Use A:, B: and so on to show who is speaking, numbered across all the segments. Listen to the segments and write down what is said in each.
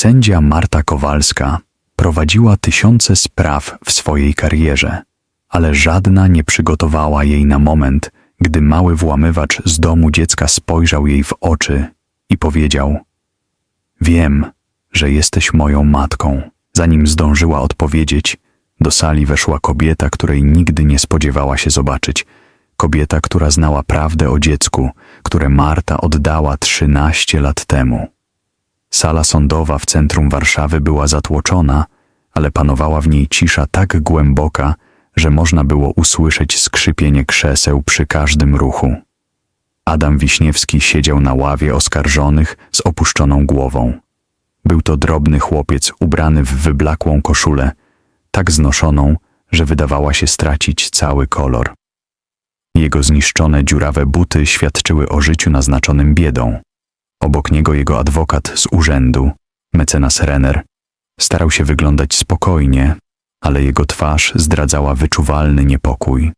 A: Sędzia Marta Kowalska prowadziła tysiące spraw w swojej karierze, ale żadna nie przygotowała jej na moment, gdy mały włamywacz z domu dziecka spojrzał jej w oczy i powiedział: Wiem, że jesteś moją matką. Zanim zdążyła odpowiedzieć, do sali weszła kobieta, której nigdy nie spodziewała się zobaczyć. Kobieta, która znała prawdę o dziecku, które Marta oddała trzynaście lat temu. Sala sądowa w centrum Warszawy była zatłoczona, ale panowała w niej cisza tak głęboka, że można było usłyszeć skrzypienie krzeseł przy każdym ruchu. Adam Wiśniewski siedział na ławie oskarżonych z opuszczoną głową. Był to drobny chłopiec ubrany w wyblakłą koszulę, tak znoszoną, że wydawała się stracić cały kolor. Jego zniszczone dziurawe buty świadczyły o życiu naznaczonym biedą. Obok niego jego adwokat z urzędu, mecenas Renner, starał się wyglądać spokojnie, ale jego twarz zdradzała wyczuwalny niepokój.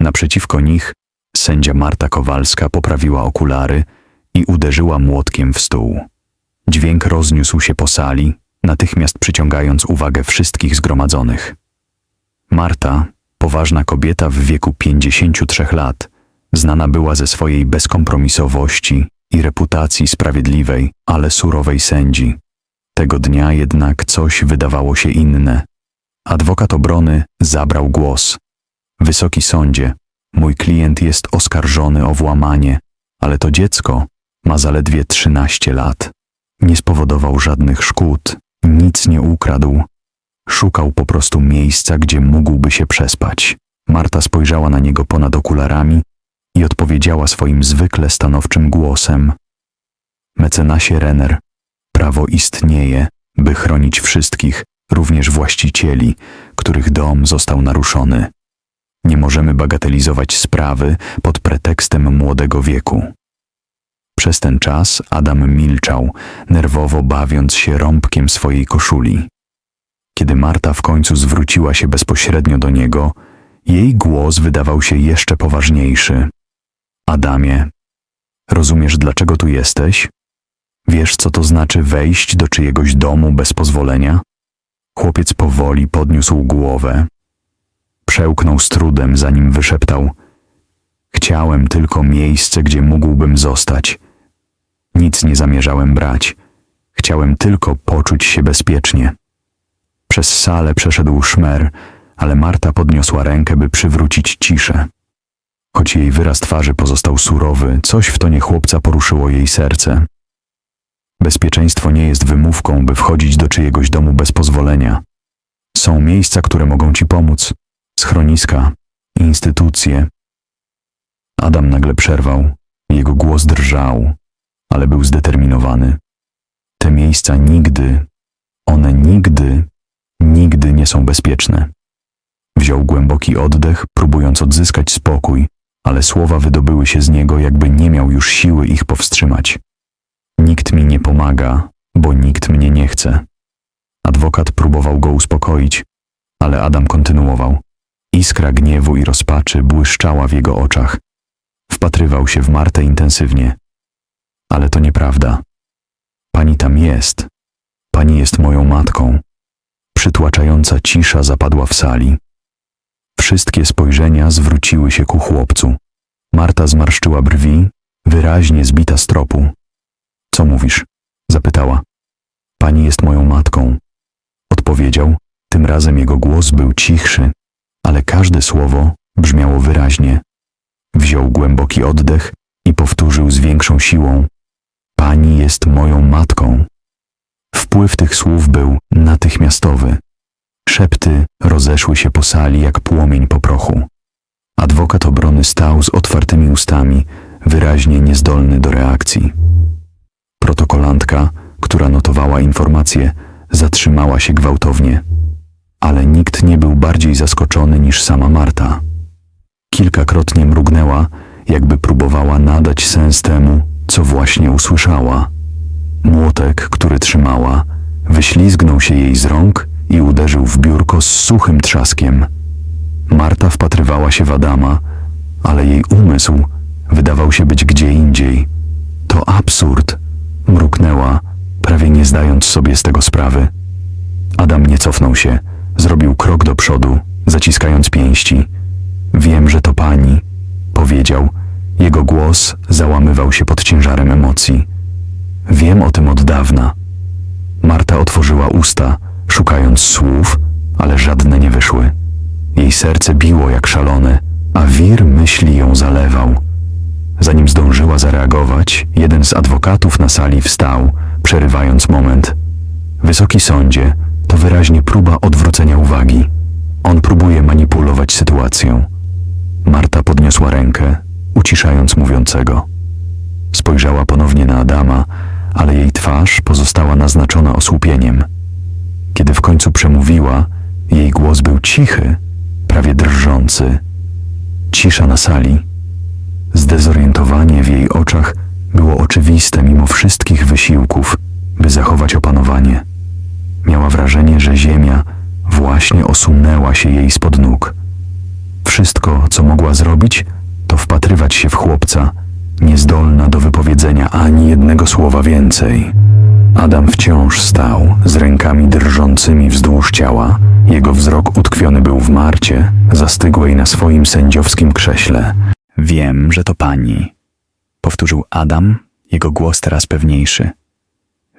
A: Naprzeciwko nich sędzia Marta Kowalska poprawiła okulary i uderzyła młotkiem w stół. Dźwięk rozniósł się po sali, natychmiast przyciągając uwagę wszystkich zgromadzonych. Marta, poważna kobieta w wieku 53 lat, znana była ze swojej bezkompromisowości i reputacji sprawiedliwej, ale surowej sędzi. Tego dnia jednak coś wydawało się inne. Adwokat obrony zabrał głos. Wysoki sądzie, mój klient jest oskarżony o włamanie, ale to dziecko ma zaledwie 13 lat. Nie spowodował żadnych szkód, nic nie ukradł. Szukał po prostu miejsca, gdzie mógłby się przespać. Marta spojrzała na niego ponad okularami i odpowiedziała swoim zwykle stanowczym głosem. Mecenasie Renner, prawo istnieje, by chronić wszystkich, również właścicieli, których dom został naruszony. Nie możemy bagatelizować sprawy pod pretekstem młodego wieku. Przez ten czas Adam milczał, nerwowo bawiąc się rąbkiem swojej koszuli. Kiedy Marta w końcu zwróciła się bezpośrednio do niego, jej głos wydawał się jeszcze poważniejszy. Adamie, rozumiesz, dlaczego tu jesteś? Wiesz, co to znaczy wejść do czyjegoś domu bez pozwolenia? Chłopiec powoli podniósł głowę. Przełknął z trudem, zanim wyszeptał: Chciałem tylko miejsce, gdzie mógłbym zostać. Nic nie zamierzałem brać. Chciałem tylko poczuć się bezpiecznie. Przez salę przeszedł szmer, ale Marta podniosła rękę, by przywrócić ciszę. Choć jej wyraz twarzy pozostał surowy, coś w tonie chłopca poruszyło jej serce. Bezpieczeństwo nie jest wymówką, by wchodzić do czyjegoś domu bez pozwolenia. Są miejsca, które mogą ci pomóc, schroniska, instytucje. Adam nagle przerwał, jego głos drżał, ale był zdeterminowany. Te miejsca nigdy, one nigdy, nigdy nie są bezpieczne. Wziął głęboki oddech, próbując odzyskać spokój, ale słowa wydobyły się z niego, jakby nie miał już siły ich powstrzymać. Nikt mi nie pomaga, bo nikt mnie nie chce. Adwokat próbował go uspokoić, ale Adam kontynuował. Iskra gniewu i rozpaczy błyszczała w jego oczach. Wpatrywał się w Martę intensywnie. Ale to nieprawda. Pani tam jest. Pani jest moją matką. Przytłaczająca cisza zapadła w sali. Wszystkie spojrzenia zwróciły się ku chłopcu. Marta zmarszczyła brwi, wyraźnie zbita z tropu. Co mówisz? zapytała. Pani jest moją matką. Odpowiedział, tym razem jego głos był cichszy, ale każde słowo brzmiało wyraźnie. Wziął głęboki oddech i powtórzył z większą siłą: Pani jest moją matką. Wpływ tych słów był natychmiastowy. Szepty rozeszły się po sali jak płomień po prochu. Adwokat obrony stał z otwartymi ustami, wyraźnie niezdolny do reakcji. Protokolantka, która notowała informacje, zatrzymała się gwałtownie, ale nikt nie był bardziej zaskoczony niż sama Marta. Kilkakrotnie mrugnęła, jakby próbowała nadać sens temu, co właśnie usłyszała. Młotek, który trzymała, wyślizgnął się jej z rąk i uderzył w biurko z suchym trzaskiem. Marta wpatrywała się w Adama, ale jej umysł wydawał się być gdzie indziej. To absurd, mruknęła, prawie nie zdając sobie z tego sprawy. Adam nie cofnął się, zrobił krok do przodu, zaciskając pięści. Wiem, że to pani, powiedział. Jego głos załamywał się pod ciężarem emocji. Wiem o tym od dawna. Marta otworzyła usta, szukając słów, ale żadne nie wyszły. Jej serce biło jak szalone, a wir myśli ją zalewał. Zanim zdążyła zareagować, jeden z adwokatów na sali wstał, przerywając moment. Wysoki sądzie, to wyraźnie próba odwrócenia uwagi. On próbuje manipulować sytuacją. Marta podniosła rękę, uciszając mówiącego. Spojrzała ponownie na Adama, ale jej twarz pozostała naznaczona osłupieniem. Kiedy w końcu przemówiła, jej głos był cichy, prawie drżący. Cisza na sali. Zdezorientowanie w jej oczach było oczywiste mimo wszystkich wysiłków, by zachować opanowanie. Miała wrażenie, że ziemia właśnie osunęła się jej spod nóg. Wszystko, co mogła zrobić, to wpatrywać się w chłopca, niezdolna do wypowiedzenia ani jednego słowa więcej. Adam wciąż stał, z rękami drżącymi wzdłuż ciała. Jego wzrok utkwiony był w Marcie, zastygłej na swoim sędziowskim krześle. Wiem, że to pani, powtórzył Adam, jego głos teraz pewniejszy.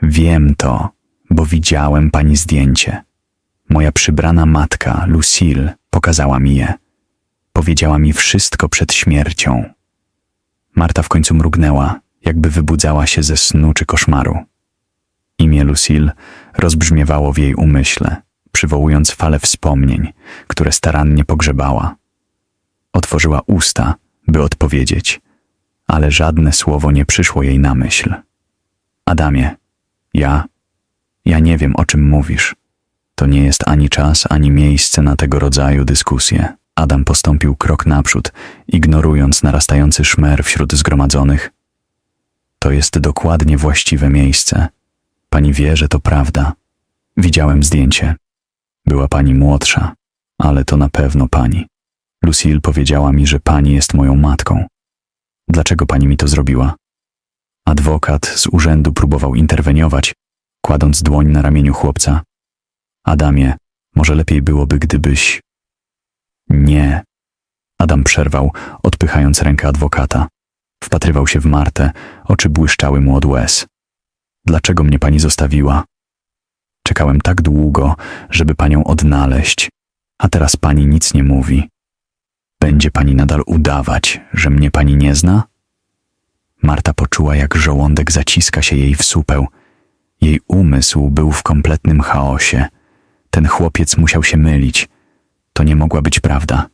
A: Wiem to, bo widziałem pani zdjęcie. Moja przybrana matka, Lucille, pokazała mi je. Powiedziała mi wszystko przed śmiercią. Marta w końcu mrugnęła, jakby wybudzała się ze snu czy koszmaru. Imię Lucille rozbrzmiewało w jej umyśle, przywołując falę wspomnień, które starannie pogrzebała. Otworzyła usta, by odpowiedzieć, ale żadne słowo nie przyszło jej na myśl. Adamie, ja, ja nie wiem, o czym mówisz. To nie jest ani czas, ani miejsce na tego rodzaju dyskusje. Adam postąpił krok naprzód, ignorując narastający szmer wśród zgromadzonych. To jest dokładnie właściwe miejsce. Pani wie, że to prawda. Widziałem zdjęcie. Była pani młodsza, ale to na pewno pani. Lucille powiedziała mi, że pani jest moją matką. Dlaczego pani mi to zrobiła? Adwokat z urzędu próbował interweniować, kładąc dłoń na ramieniu chłopca. Adamie, może lepiej byłoby, gdybyś. Nie. Adam przerwał, odpychając rękę adwokata. Wpatrywał się w Martę, oczy błyszczały mu od łez. Dlaczego mnie pani zostawiła? Czekałem tak długo, żeby panią odnaleźć, a teraz pani nic nie mówi. Będzie pani nadal udawać, że mnie pani nie zna? Marta poczuła, jak żołądek zaciska się jej w supeł. Jej umysł był w kompletnym chaosie. Ten chłopiec musiał się mylić. To nie mogła być prawda.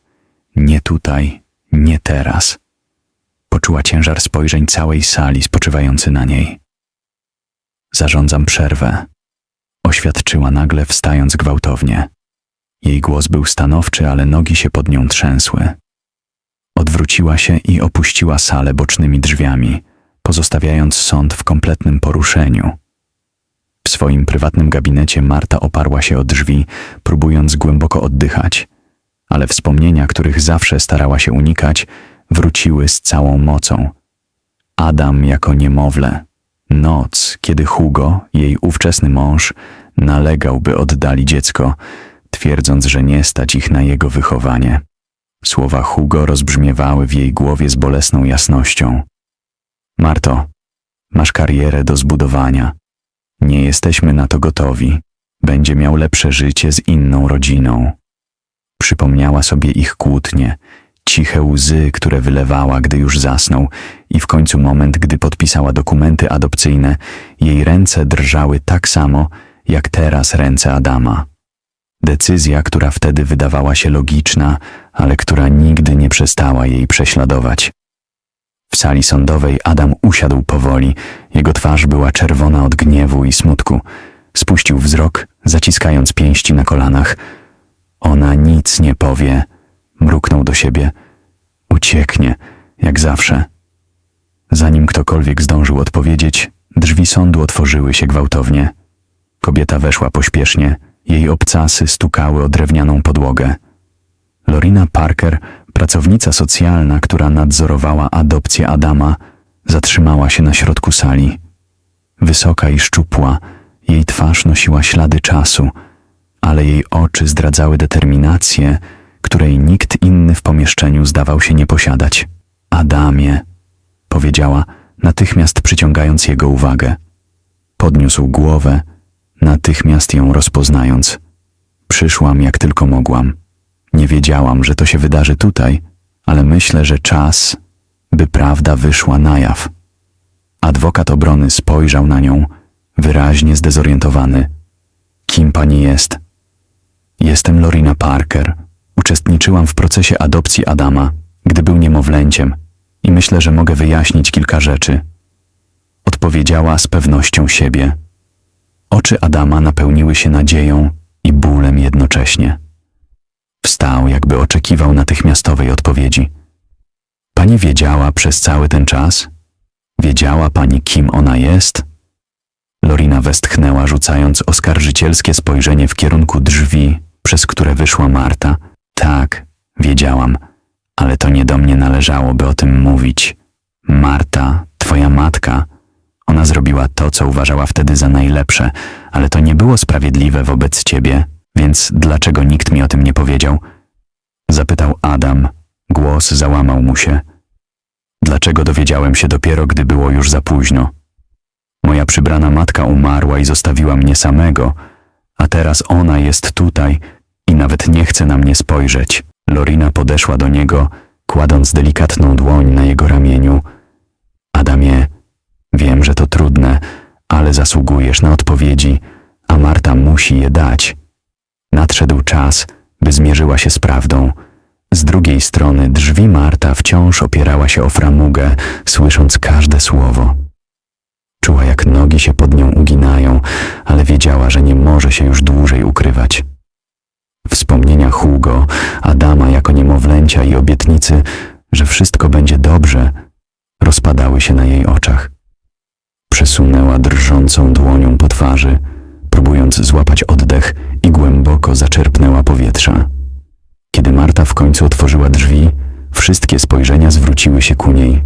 A: Nie tutaj, nie teraz. Poczuła ciężar spojrzeń całej sali spoczywający na niej. Zarządzam przerwę, oświadczyła nagle, wstając gwałtownie. Jej głos był stanowczy, ale nogi się pod nią trzęsły. Odwróciła się i opuściła salę bocznymi drzwiami, pozostawiając sąd w kompletnym poruszeniu. W swoim prywatnym gabinecie Marta oparła się o drzwi, próbując głęboko oddychać, ale wspomnienia, których zawsze starała się unikać, wróciły z całą mocą. Adam jako niemowlę, noc, kiedy Hugo, jej ówczesny mąż, nalegał, by oddali dziecko, twierdząc, że nie stać ich na jego wychowanie. Słowa Hugo rozbrzmiewały w jej głowie z bolesną jasnością. Marto, masz karierę do zbudowania. Nie jesteśmy na to gotowi. Będzie miał lepsze życie z inną rodziną. Przypomniała sobie ich kłótnie, ciche łzy, które wylewała, gdy już zasnął, i w końcu moment, gdy podpisała dokumenty adopcyjne, jej ręce drżały tak samo, jak teraz ręce Adama. Decyzja, która wtedy wydawała się logiczna, ale która nigdy nie przestała jej prześladować. W sali sądowej Adam usiadł powoli, jego twarz była czerwona od gniewu i smutku. Spuścił wzrok, zaciskając pięści na kolanach. Ona nic nie powie, mruknął do siebie. Ucieknie, jak zawsze. Zanim ktokolwiek zdążył odpowiedzieć, drzwi sądu otworzyły się gwałtownie. Kobieta weszła pośpiesznie, jej obcasy stukały o drewnianą podłogę. Lorina Parker, pracownica socjalna, która nadzorowała adopcję Adama, zatrzymała się na środku sali. Wysoka i szczupła, jej twarz nosiła ślady czasu, ale jej oczy zdradzały determinację, której nikt inny w pomieszczeniu zdawał się nie posiadać. Adamie, powiedziała, natychmiast przyciągając jego uwagę. Podniósł głowę, natychmiast ją rozpoznając. Przyszłam jak tylko mogłam. Nie wiedziałam, że to się wydarzy tutaj, ale myślę, że czas, by prawda wyszła na jaw. Adwokat obrony spojrzał na nią, wyraźnie zdezorientowany. Kim pani jest? Jestem Lorina Parker. Uczestniczyłam w procesie adopcji Adama, gdy był niemowlęciem i myślę, że mogę wyjaśnić kilka rzeczy. Odpowiedziała z pewnością siebie. Oczy Adama napełniły się nadzieją i bólem jednocześnie. Wstał, jakby oczekiwał natychmiastowej odpowiedzi. Pani wiedziała przez cały ten czas? Wiedziała pani, kim ona jest? Lorina westchnęła, rzucając oskarżycielskie spojrzenie w kierunku drzwi, przez które wyszła Marta. Tak, wiedziałam, ale to nie do mnie należało, by o tym mówić. Marta, twoja matka, ona zrobiła to, co uważała wtedy za najlepsze, ale to nie było sprawiedliwe wobec ciebie, więc dlaczego nikt mi o tym nie powiedział? Zapytał Adam. Głos załamał mu się. Dlaczego dowiedziałem się dopiero, gdy było już za późno? Moja przybrana matka umarła i zostawiła mnie samego, a teraz ona jest tutaj i nawet nie chce na mnie spojrzeć. Lorina podeszła do niego, kładąc delikatną dłoń na jego ramieniu. Adamie, wiem, że to trudne, ale zasługujesz na odpowiedzi, a Marta musi je dać. Nadszedł czas, by zmierzyła się z prawdą. Z drugiej strony drzwi Marta wciąż opierała się o framugę, słysząc każde słowo. Czuła, jak nogi się pod nią uginają, ale wiedziała, że nie może się już dłużej ukrywać. Wspomnienia Hugo, Adama jako niemowlęcia i obietnicy, że wszystko będzie dobrze, rozpadały się na jej oczach. Przesunęła drżącą dłonią po twarzy, próbując złapać oddech i głęboko zaczerpnęła powietrza. Kiedy Marta w końcu otworzyła drzwi, wszystkie spojrzenia zwróciły się ku niej.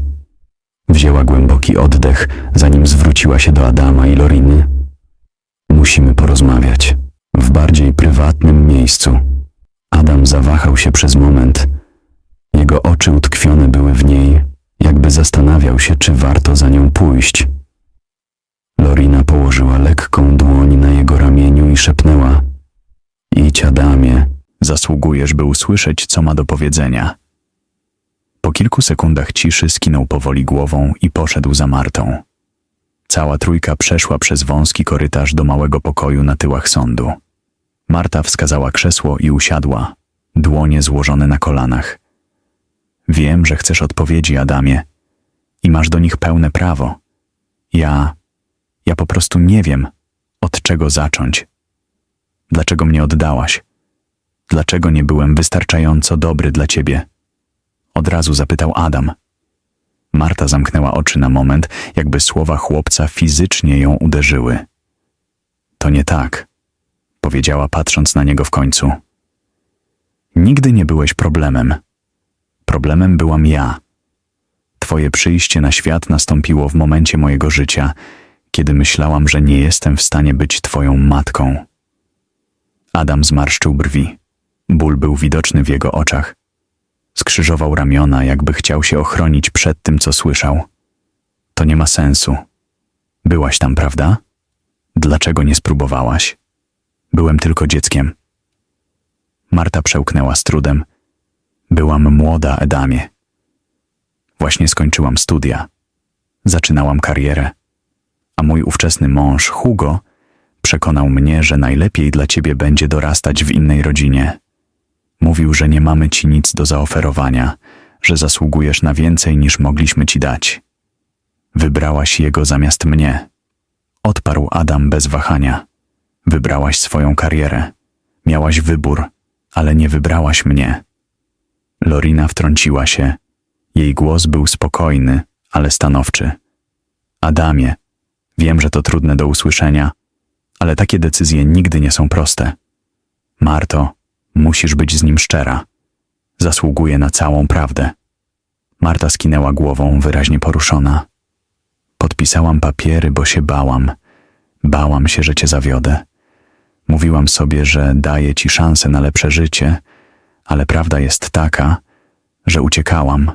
A: Wzięła głęboki oddech, zanim zwróciła się do Adama i Loriny. Musimy porozmawiać w bardziej prywatnym miejscu. Adam zawahał się przez moment. Jego oczy utkwione były w niej, jakby zastanawiał się, czy warto za nią pójść. Lorina położyła lekką dłoń na jego ramieniu i szepnęła: Idź, Adamie, zasługujesz, by usłyszeć, co ma do powiedzenia. Po kilku sekundach ciszy skinął powoli głową i poszedł za Martą. Cała trójka przeszła przez wąski korytarz do małego pokoju na tyłach sądu. Marta wskazała krzesło i usiadła, dłonie złożone na kolanach. Wiem, że chcesz odpowiedzi, Adamie, i masz do nich pełne prawo. Ja, ja po prostu nie wiem, od czego zacząć. Dlaczego mnie oddałaś? Dlaczego nie byłem wystarczająco dobry dla ciebie? Od razu zapytał Adam. Marta zamknęła oczy na moment, jakby słowa chłopca fizycznie ją uderzyły. To nie tak, powiedziała patrząc na niego w końcu. Nigdy nie byłeś problemem. Problemem byłam ja. Twoje przyjście na świat nastąpiło w momencie mojego życia, kiedy myślałam, że nie jestem w stanie być twoją matką. Adam zmarszczył brwi. Ból był widoczny w jego oczach. Skrzyżował ramiona, jakby chciał się ochronić przed tym, co słyszał. To nie ma sensu. Byłaś tam, prawda? Dlaczego nie spróbowałaś? Byłem tylko dzieckiem. Marta przełknęła z trudem. Byłam młoda, Edamie. Właśnie skończyłam studia. Zaczynałam karierę. A mój ówczesny mąż, Hugo, przekonał mnie, że najlepiej dla ciebie będzie dorastać w innej rodzinie. Mówił, że nie mamy ci nic do zaoferowania, że zasługujesz na więcej niż mogliśmy ci dać. Wybrałaś jego zamiast mnie. Odparł Adam bez wahania. Wybrałaś swoją karierę. Miałaś wybór, ale nie wybrałaś mnie. Lorina wtrąciła się. Jej głos był spokojny, ale stanowczy. Adamie, wiem, że to trudne do usłyszenia, ale takie decyzje nigdy nie są proste. Marto, musisz być z nim szczera. Zasługuje na całą prawdę. Marta skinęła głową, wyraźnie poruszona. Podpisałam papiery, bo się bałam. Bałam się, że cię zawiodę. Mówiłam sobie, że daję ci szansę na lepsze życie, ale prawda jest taka, że uciekałam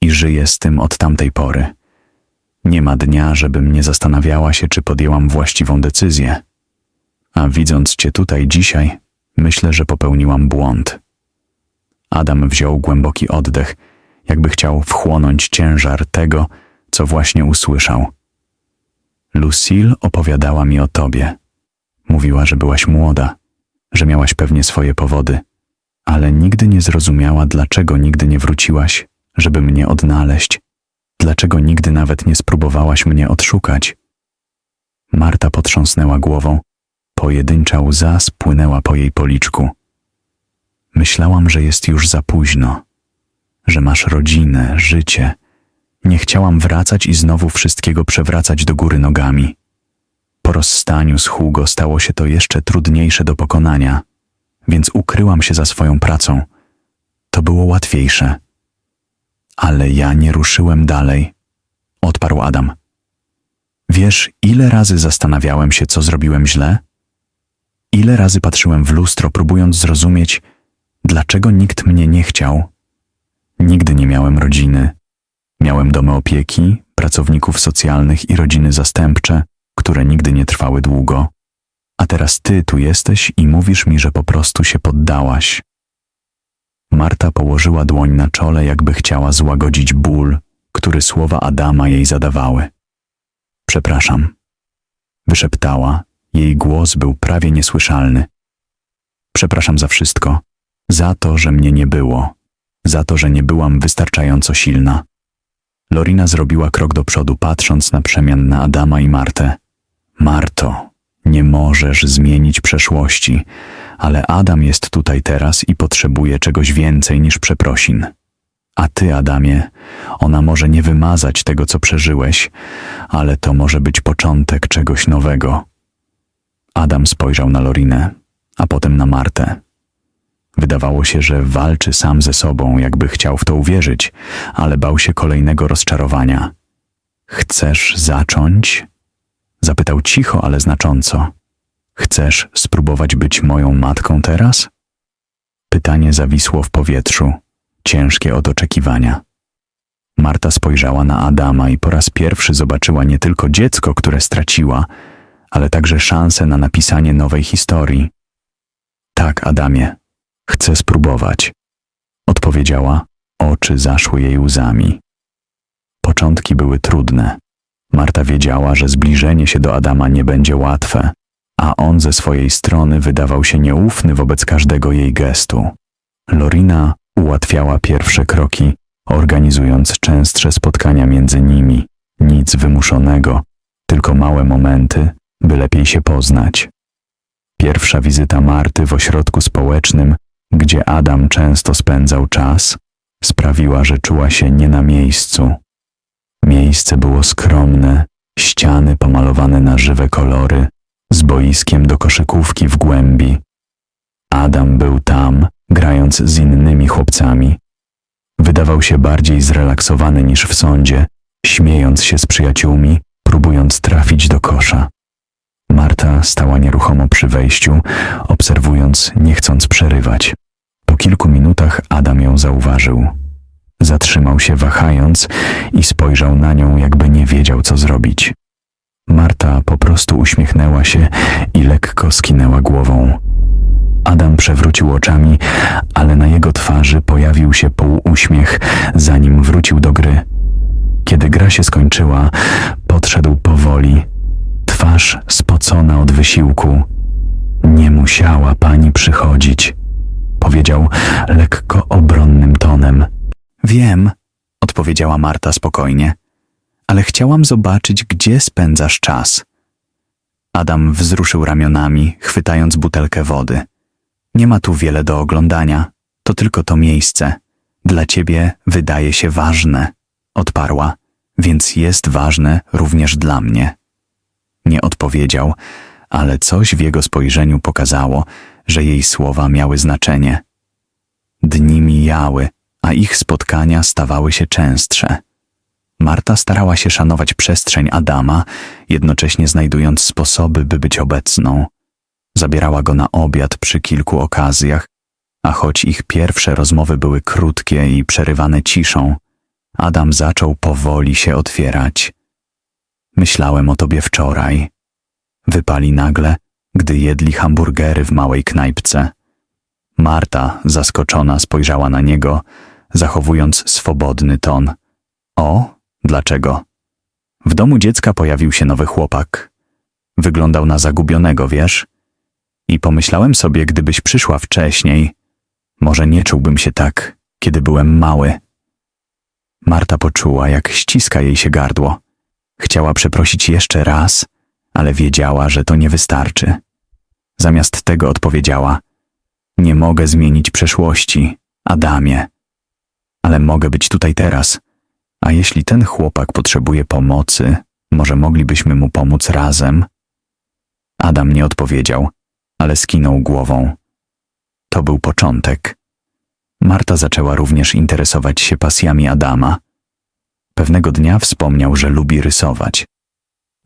A: i żyję z tym od tamtej pory. Nie ma dnia, żebym nie zastanawiała się, czy podjęłam właściwą decyzję. A widząc cię tutaj dzisiaj, myślę, że popełniłam błąd. Adam wziął głęboki oddech, jakby chciał wchłonąć ciężar tego, co właśnie usłyszał. Lucille opowiadała mi o tobie. Mówiła, że byłaś młoda, że miałaś pewnie swoje powody, ale nigdy nie zrozumiała, dlaczego nigdy nie wróciłaś, żeby mnie odnaleźć, dlaczego nigdy nawet nie spróbowałaś mnie odszukać. Marta potrząsnęła głową, pojedyncza łza spłynęła po jej policzku. Myślałam, że jest już za późno, że masz rodzinę, życie. Nie chciałam wracać i znowu wszystkiego przewracać do góry nogami. Po rozstaniu z Hugo stało się to jeszcze trudniejsze do pokonania, więc ukryłam się za swoją pracą. To było łatwiejsze. Ale ja nie ruszyłem dalej, odparł Adam. Wiesz, ile razy zastanawiałem się, co zrobiłem źle? Ile razy patrzyłem w lustro, próbując zrozumieć, dlaczego nikt mnie nie chciał. Nigdy nie miałem rodziny. Miałem domy opieki, pracowników socjalnych i rodziny zastępcze, które nigdy nie trwały długo. A teraz ty tu jesteś i mówisz mi, że po prostu się poddałaś. Marta położyła dłoń na czole, jakby chciała złagodzić ból, który słowa Adama jej zadawały. Przepraszam. Wyszeptała, jej głos był prawie niesłyszalny. Przepraszam za wszystko, za to, że mnie nie było, za to, że nie byłam wystarczająco silna. Lorina zrobiła krok do przodu, patrząc na przemian na Adama i Martę. Marto, nie możesz zmienić przeszłości, ale Adam jest tutaj teraz i potrzebuje czegoś więcej niż przeprosin. A ty, Adamie, ona może nie wymazać tego, co przeżyłeś, ale to może być początek czegoś nowego. Adam spojrzał na Lorinę, a potem na Martę. Wydawało się, że walczy sam ze sobą, jakby chciał w to uwierzyć, ale bał się kolejnego rozczarowania. Chcesz zacząć? Zapytał cicho, ale znacząco. Chcesz spróbować być moją matką teraz? Pytanie zawisło w powietrzu, ciężkie od oczekiwania. Marta spojrzała na Adama i po raz pierwszy zobaczyła nie tylko dziecko, które straciła, ale także szansę na napisanie nowej historii. Tak, Adamie, chcę spróbować. Odpowiedziała, oczy zaszły jej łzami. Początki były trudne. Marta wiedziała, że zbliżenie się do Adama nie będzie łatwe, a on ze swojej strony wydawał się nieufny wobec każdego jej gestu. Lorina ułatwiała pierwsze kroki, organizując częstsze spotkania między nimi. Nic wymuszonego, tylko małe momenty, by lepiej się poznać. Pierwsza wizyta Marty w ośrodku społecznym, gdzie Adam często spędzał czas, sprawiła, że czuła się nie na miejscu. Miejsce było skromne, ściany pomalowane na żywe kolory, z boiskiem do koszykówki w głębi. Adam był tam, grając z innymi chłopcami. Wydawał się bardziej zrelaksowany niż w sądzie, śmiejąc się z przyjaciółmi, próbując trafić do kosza. Marta stała nieruchomo przy wejściu, obserwując, nie chcąc przerywać. Po kilku minutach Adam ją zauważył. Zatrzymał się wahając i spojrzał na nią, jakby nie wiedział, co zrobić. Marta po prostu uśmiechnęła się i lekko skinęła głową. Adam przewrócił oczami, ale na jego twarzy pojawił się półuśmiech, zanim wrócił do gry. Kiedy gra się skończyła, podszedł powoli, twarz spocona od wysiłku. Nie musiała pani przychodzić, powiedział lekko obronnym tonem. Wiem, odpowiedziała Marta spokojnie, ale chciałam zobaczyć, gdzie spędzasz czas. Adam wzruszył ramionami, chwytając butelkę wody. Nie ma tu wiele do oglądania, to tylko to miejsce. Dla ciebie wydaje się ważne, odparła, więc jest ważne również dla mnie. Nie odpowiedział, ale coś w jego spojrzeniu pokazało, że jej słowa miały znaczenie. Dni mijały, a ich spotkania stawały się częstsze. Marta starała się szanować przestrzeń Adama, jednocześnie znajdując sposoby, by być obecną. Zabierała go na obiad przy kilku okazjach, a choć ich pierwsze rozmowy były krótkie i przerywane ciszą, Adam zaczął powoli się otwierać. Myślałem o tobie wczoraj. Wypali nagle, gdy jedli hamburgery w małej knajpce. Marta, zaskoczona, spojrzała na niego, zachowując swobodny ton. O, dlaczego? W domu dziecka pojawił się nowy chłopak. Wyglądał na zagubionego, wiesz? I pomyślałem sobie, gdybyś przyszła wcześniej, może nie czułbym się tak, kiedy byłem mały. Marta poczuła, jak ściska jej się gardło. Chciała przeprosić jeszcze raz, ale wiedziała, że to nie wystarczy. Zamiast tego odpowiedziała: Nie mogę zmienić przeszłości, Adamie, ale mogę być tutaj teraz. A jeśli ten chłopak potrzebuje pomocy, może moglibyśmy mu pomóc razem? Adam nie odpowiedział, ale skinął głową. To był początek. Marta zaczęła również interesować się pasjami Adama. Pewnego dnia wspomniał, że lubi rysować.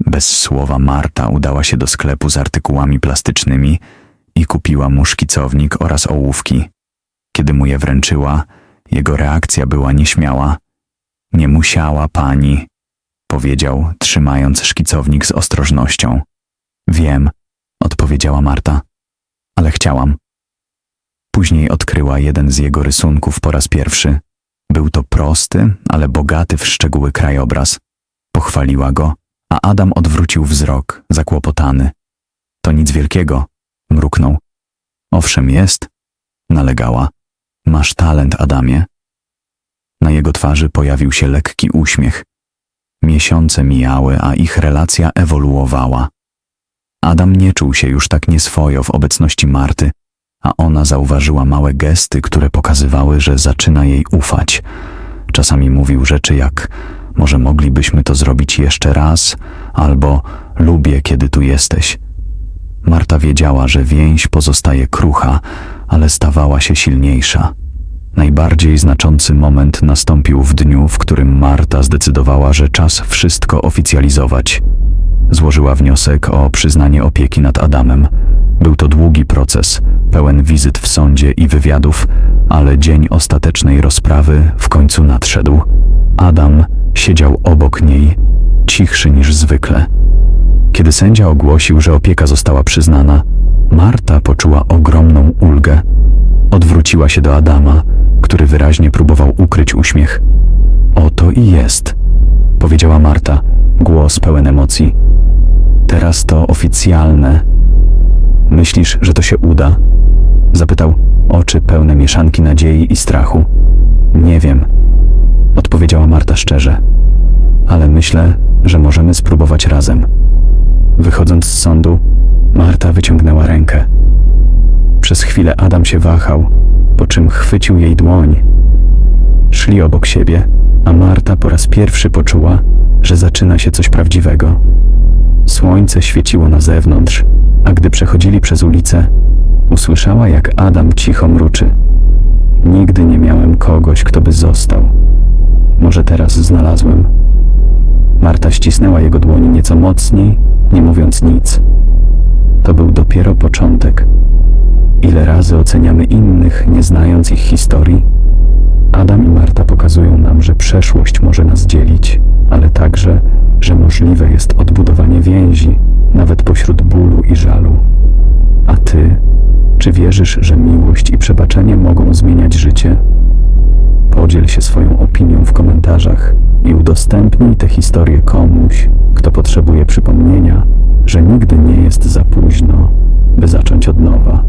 A: Bez słowa Marta udała się do sklepu z artykułami plastycznymi i kupiła mu szkicownik oraz ołówki. Kiedy mu je wręczyła, jego reakcja była nieśmiała. Nie musiała pani, powiedział, trzymając szkicownik z ostrożnością. Wiem, odpowiedziała Marta, ale chciałam. Później odkryła jeden z jego rysunków po raz pierwszy. Był to prosty, ale bogaty w szczegóły krajobraz. Pochwaliła go, a Adam odwrócił wzrok, zakłopotany. To nic wielkiego, mruknął. Owszem jest, nalegała. Masz talent, Adamie. Na jego twarzy pojawił się lekki uśmiech. Miesiące mijały, a ich relacja ewoluowała. Adam nie czuł się już tak nieswojo w obecności Marty, a ona zauważyła małe gesty, które pokazywały, że zaczyna jej ufać. Czasami mówił rzeczy jak może moglibyśmy to zrobić jeszcze raz, albo lubię, kiedy tu jesteś. Marta wiedziała, że więź pozostaje krucha, ale stawała się silniejsza. Najbardziej znaczący moment nastąpił w dniu, w którym Marta zdecydowała, że czas wszystko oficjalizować. Złożyła wniosek o przyznanie opieki nad Adamem. Był to długi proces, pełen wizyt w sądzie i wywiadów, ale dzień ostatecznej rozprawy w końcu nadszedł. Adam siedział obok niej, cichszy niż zwykle. Kiedy sędzia ogłosił, że opieka została przyznana, Marta poczuła ogromną ulgę. Odwróciła się do Adama, który wyraźnie próbował ukryć uśmiech. Oto i jest, powiedziała Marta, głos pełen emocji. Teraz to oficjalne. Myślisz, że to się uda? Zapytał, oczy pełne mieszanki nadziei i strachu. Nie wiem, odpowiedziała Marta szczerze, ale myślę, że możemy spróbować razem. Wychodząc z sądu, Marta wyciągnęła rękę. Przez chwilę Adam się wahał, po czym chwycił jej dłoń. Szli obok siebie, a Marta po raz pierwszy poczuła, że zaczyna się coś prawdziwego. Słońce świeciło na zewnątrz, a gdy przechodzili przez ulicę, usłyszała, jak Adam cicho mruczy. Nigdy nie miałem kogoś, kto by został. Może teraz znalazłem. Marta ścisnęła jego dłoń nieco mocniej, nie mówiąc nic. To był dopiero początek. Ile razy oceniamy innych, nie znając ich historii? Adam i Marta pokazują nam, że przeszłość może nas dzielić, ale także, że możliwe jest odbudowanie więzi, nawet pośród bólu i żalu. A ty, czy wierzysz, że miłość i przebaczenie mogą zmieniać życie? Podziel się swoją opinią w komentarzach i udostępnij tę historię komuś, kto potrzebuje przypomnienia, że nigdy nie jest za późno, by zacząć od nowa.